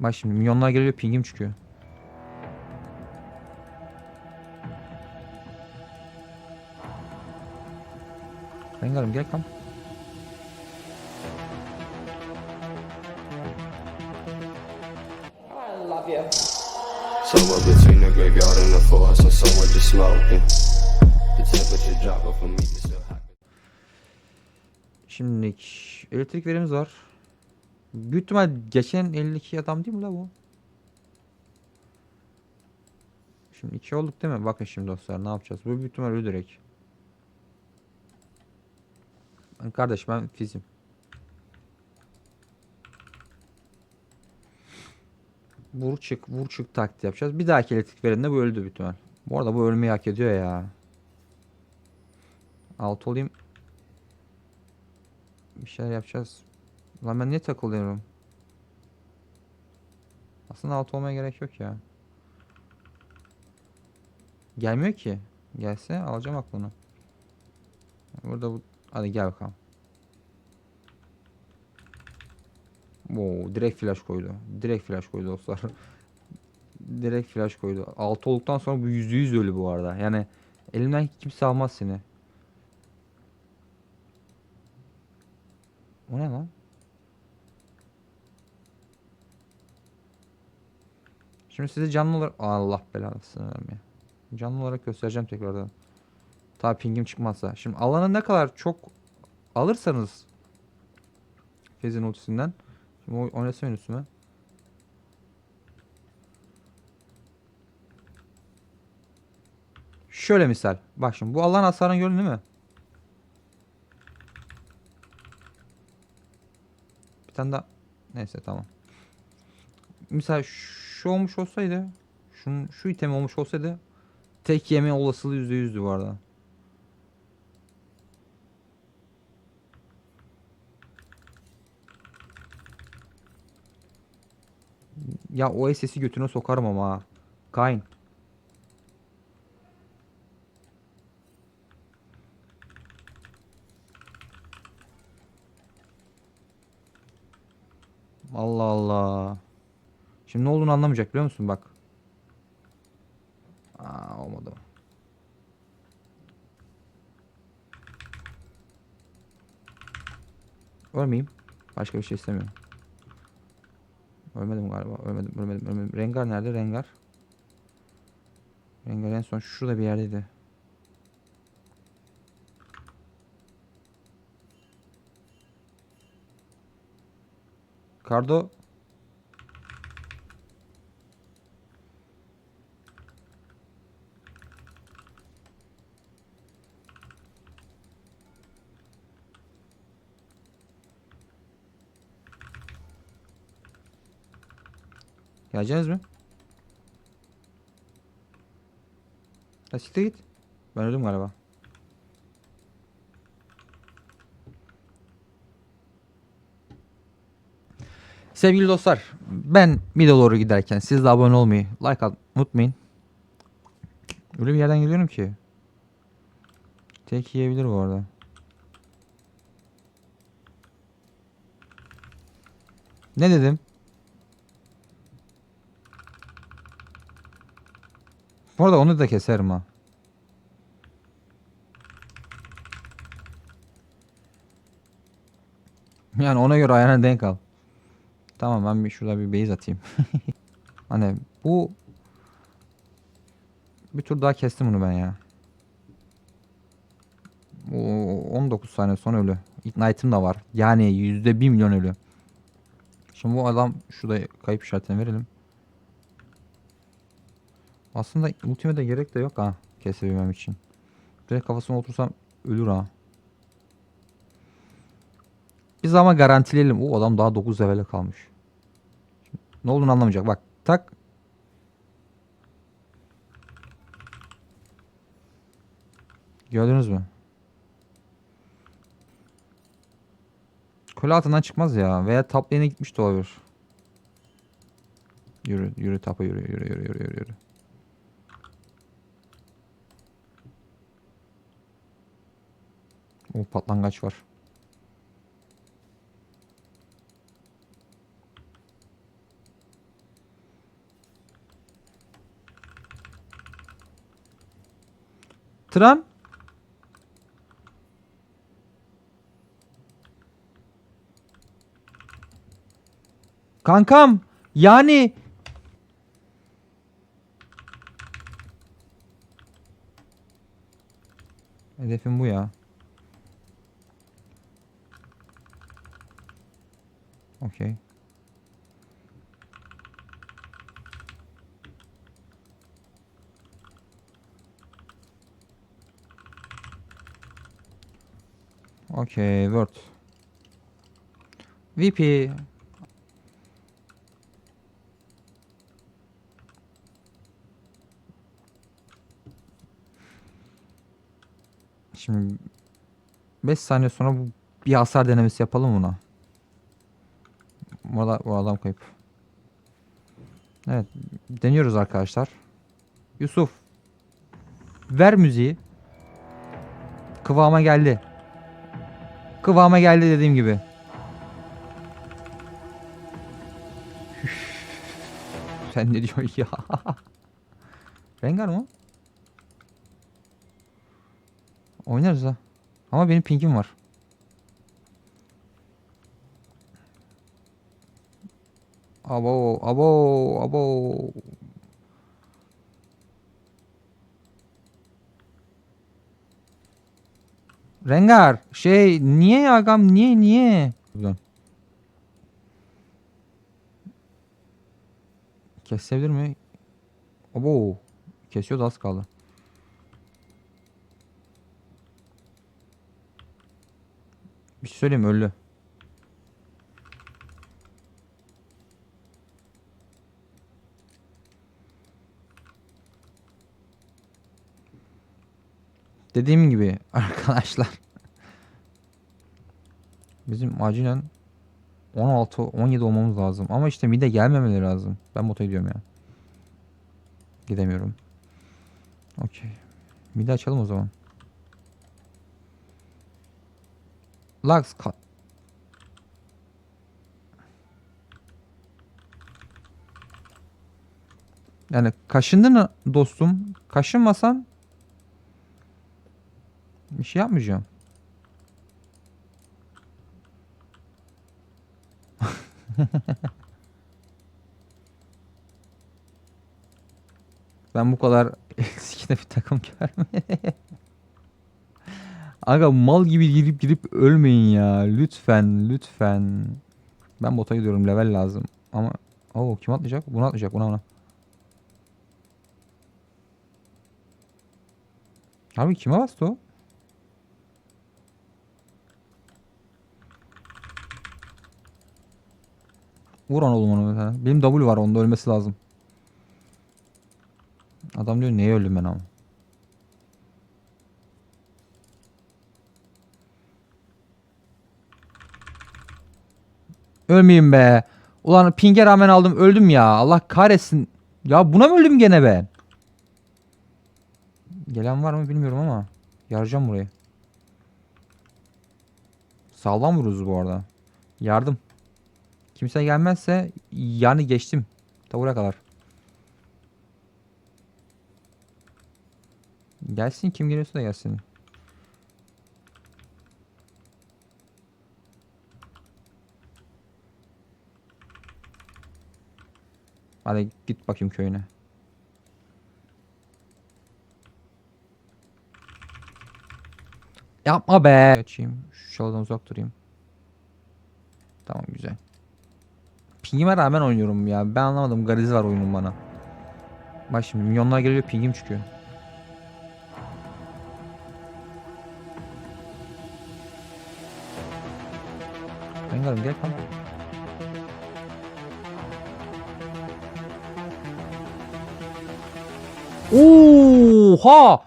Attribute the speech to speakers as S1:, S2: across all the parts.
S1: Bak şimdi milyonlar geliyor pingim çıkıyor. Rengarım gel kam.
S2: I love you.
S3: Somewhere between the graveyard and the forest, and somewhere just smoking. The temperature dropping for me to still happy.
S1: Şimdilik elektrik verimiz var. Büyük ihtimal geçen 52 adam değil mi la bu? Şimdi 2 olduk değil mi? Bakın şimdi dostlar ne yapacağız? Bu büyük ihtimal direkt. Ben kardeş ben fizim. Vur çık vur çık taktiği yapacağız. Bir dahaki elektrik vereninde bu öldü büyük ihtimal. Bu arada bu ölmeyi hak ediyor ya. Alt olayım. Bir şeyler yapacağız. Lan ben niye takılıyorum? Aslında alt olmaya gerek yok ya. Gelmiyor ki. Gelse alacağım aklını. Burada bu... Hadi gel bakalım. Oo, direkt flash koydu. Direkt flash koydu dostlar. direkt flash koydu. Altı olduktan sonra bu yüzde yüz ölü bu arada. Yani elimden kimse almaz seni. O ne lan? Şimdi size canlı olarak Allah belasını vermeye. Canlı olarak göstereceğim tekrardan. Ta pingim çıkmazsa. Şimdi alanı ne kadar çok alırsanız Fez'in ultisinden. Şimdi o oynasın üstüme. Şöyle misal. Bak şimdi bu alan hasarını gördün değil mi? Bir tane daha. Neyse tamam. Mesela şu olmuş olsaydı. Şunun, şu item olmuş olsaydı. Tek yeme olasılığı %100'dü bu arada. Ya o SS'i götüne sokarım ama. Kain. Allah Allah. Şimdi ne olduğunu anlamayacak biliyor musun bak. Aa, olmadı. Ölmeyeyim. Başka bir şey istemiyorum. Ölmedim galiba. Ölmedim, ölmedim, ölmedim. Rengar nerede? Rengar. Rengar en son şurada bir yerdeydi. Kardo Geleceğiz mi? Ha siktir git. Ben öldüm galiba. Sevgili dostlar, ben mide doğru giderken siz de abone olmayı, like atmayı unutmayın. Öyle bir yerden geliyorum ki. Tek yiyebilir bu arada. Ne dedim? Bu arada onu da keserim ha. Yani ona göre ayağına denk al. Tamam ben bir şurada bir base atayım. hani bu bir tur daha kestim bunu ben ya. O 19 saniye sonra ölü. Ignite'ım da var. Yani %1 milyon ölü. Şimdi bu adam şurada kayıp işaretini verelim. Aslında ultime gerek de yok ha kesebilmem için. Direkt kafasına otursam ölür ha. Biz ama garantileyelim. O adam daha 9 levele kalmış. Ne olduğunu anlamayacak. Bak tak. Gördünüz mü? Kule altından çıkmaz ya. Veya top gitmiş de olabilir. Yürü, yürü tapa yürü, yürü, yürü, yürü, yürü. O patlangaç var. Tren. Kankam yani Hedefim bu ya. Okey. Okey, Word. VP. Şimdi 5 saniye sonra bu bir hasar denemesi yapalım buna. Adam, bu adam kayıp. Evet, deniyoruz arkadaşlar. Yusuf. Ver müziği. Kıvama geldi. Kıvama geldi dediğim gibi. Sen ne diyorsun ya? Rengar mı? Oynarız ha. Ama benim pingim var. Abo, abo, abo. Rengar, şey niye ya agam niye niye? Buradan. Kesebilir mi? Abo. Kesiyordu az kaldı. Bir şey söyleyeyim mi? öldü. Dediğim gibi arkadaşlar. Bizim acilen 16 17 olmamız lazım. Ama işte mide gelmemeleri lazım. Ben bota gidiyorum ya. Gidemiyorum. Okey. Mide açalım o zaman. Lux ka- Yani kaşındın dostum. Kaşınmasan şey yapmayacağım. ben bu kadar eksikine bir takım görmedim. Aga mal gibi girip girip ölmeyin ya. Lütfen, lütfen. Ben bota gidiyorum. Level lazım. Ama Oo kim atlayacak? Bunu atlayacak. Buna buna. Abi kime bastı o? Vur oğlum onu. ha. Benim W var onda ölmesi lazım. Adam diyor neye öldüm ben ama. Ölmeyeyim be. Ulan pinge rağmen aldım öldüm ya. Allah kahretsin. Ya buna mı öldüm gene ben? Gelen var mı bilmiyorum ama. Yarayacağım burayı. Sağlam vururuz bu arada. Yardım. Kimse gelmezse yani geçtim. Tavura kadar. Gelsin kim geliyorsa da gelsin. Hadi git bakayım köyüne. Yapma be. Açayım. Şu çalıdan uzak durayım. Tamam güzel. Pingime rağmen oynuyorum ya. Ben anlamadım. Gariz var oyunun bana. Bak şimdi milyonlar geliyor pingim çıkıyor. Rengarım gel kanka. Oha!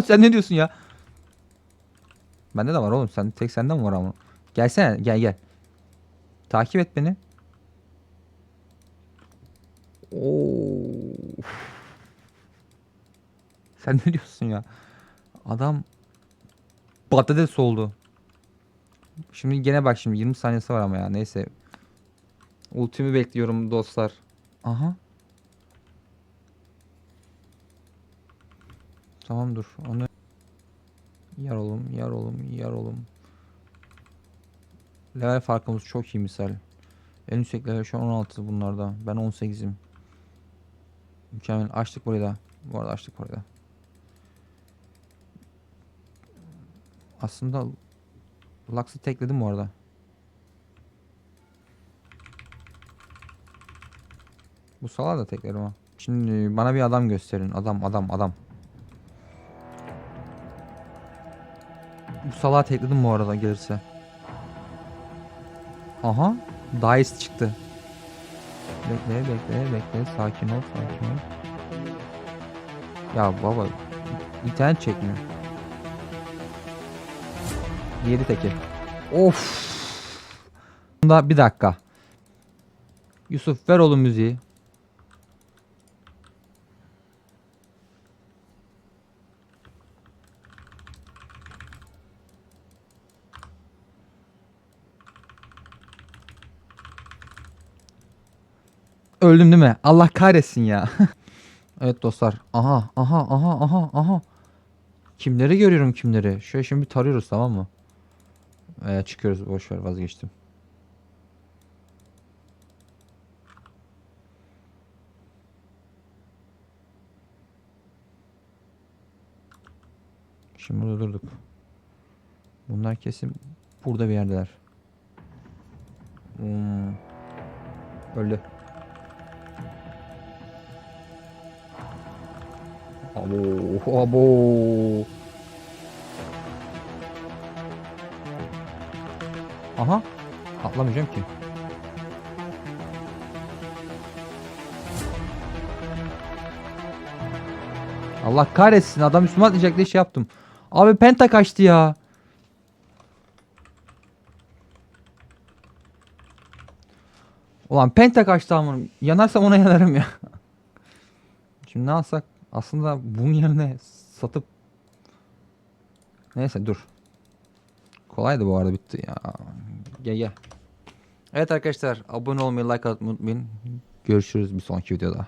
S1: Sen ne diyorsun ya? Bende de var oğlum. Sen tek sende mi var ama? Gelsene, gel gel. Takip et beni. Oo. Sen ne diyorsun ya? Adam patates oldu. Şimdi gene bak şimdi 20 saniyesi var ama ya neyse. Ultimi bekliyorum dostlar. Aha. Tamam dur. Onu yar oğlum, yar oğlum, yar oğlum. Level farkımız çok iyi misal. En yüksek level şu an 16 bunlarda. Ben 18'im. Mükemmel. Açtık burayı da. Bu arada açtık burayı da. Aslında Lux'ı tekledim bu arada. Bu salağı da teklerim ha. Şimdi bana bir adam gösterin. Adam adam adam. Bu salağı tekledim bu arada gelirse. Aha. Dice çıktı. Bekle bekle bekle. Sakin ol sakin ol. Ya baba. internet çekmiyor. Diğeri teki. Of. Bunda bir dakika. Yusuf ver oğlum müziği. Öldüm değil mi? Allah kahretsin ya. evet dostlar. Aha aha aha aha aha. Kimleri görüyorum kimleri. Şöyle şimdi bir tarıyoruz tamam mı? Ee, çıkıyoruz boş ver vazgeçtim. Şimdi burada durduk. Bunlar kesin burada bir yerdeler. Hmm. Öldü. Abo, abo. Aha. Atlamayacağım ki. Allah kahretsin adam üstüme atlayacak diye şey yaptım. Abi penta kaçtı ya. Ulan penta kaçtı amınım. Yanarsam ona yanarım ya. Şimdi ne alsak? Aslında bunun yerine satıp Neyse dur. Kolaydı bu arada bitti ya. Gel gel. Evet arkadaşlar abone olmayı like atmayı unutmayın. Görüşürüz bir sonraki videoda.